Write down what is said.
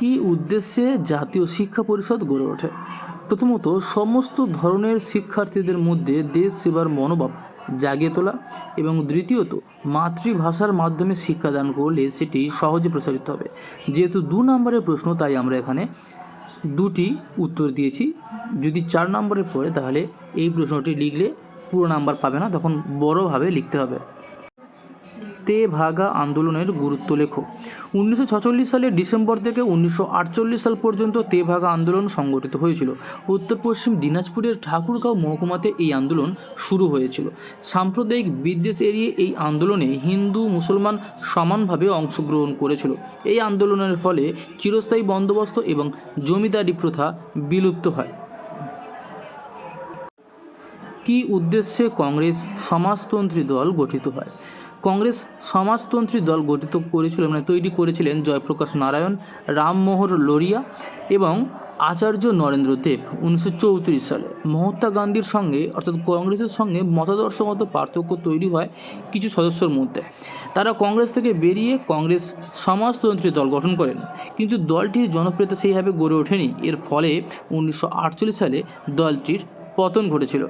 কী উদ্দেশ্যে জাতীয় শিক্ষা পরিষদ গড়ে ওঠে? প্রথমত, সমস্ত ধরনের শিক্ষার্থীদের মধ্যে দেশ সেবার মনোভাব জাগিয়ে তোলা এবং দ্বিতীয়ত, মাতৃভাষার মাধ্যমে শিক্ষাদান করলে সেটি সহজে প্রসারিত হবে। যেহেতু দু নম্বরের প্রশ্ন, তাই আমরা এখানে দুটি উত্তর দিয়েছি। যদি চার নম্বরে পড়ে, তাহলে এই প্রশ্নটি লিখলে পুরো নাম্বার পাবে না, তখন বড়োভাবে লিখতে হবে। তে ভাগা আন্দোলনের গুরুত্ব লেখো। উনিশশো ছেচল্লিশ সালের ডিসেম্বর থেকে উনিশশো আটচল্লিশ সাল পর্যন্ত তে ভাগা আন্দোলন সংগঠিত হয়েছিল। উত্তর পশ্চিম দিনাজপুরের ঠাকুরগাঁও মহকুমাতে এই আন্দোলন শুরু হয়েছিল। সাম্প্রদায়িক বিদ্বেষ এড়িয়ে এই আন্দোলনে হিন্দু, মুসলমান সমানভাবে অংশগ্রহণ করেছিল। এই আন্দোলনের ফলে চিরস্থায়ী বন্দোবস্ত এবং জমিদারি প্রথা বিলুপ্ত হয়। কি উদ্দেশ্যে কংগ্রেস সমাজতন্ত্রী দল গঠিত হয়? কংগ্রেস সমাজতন্ত্রী দল গঠিত করেছিল মানে তৈরি করেছিলেন জয়প্রকাশ নারায়ণ রামমোহর লোরিয়া এবং আচার্য নরেন্দ্র দেব উনিশশো চৌত্রিশ সালে। মহাত্মা গান্ধীর সঙ্গে, অর্থাৎ কংগ্রেসের সঙ্গে মতাদর্শগত পার্থক্য তৈরি হয় কিছু সদস্যর মধ্যে। তারা কংগ্রেস থেকে বেরিয়ে কংগ্রেস সমাজতন্ত্রী দল গঠন করেন। কিন্তু দলটির জনপ্রিয়তা সেইভাবে গড়ে ওঠেনি। এর ফলে উনিশশো আটচল্লিশ সালে দলটির পতন ঘটেছিল।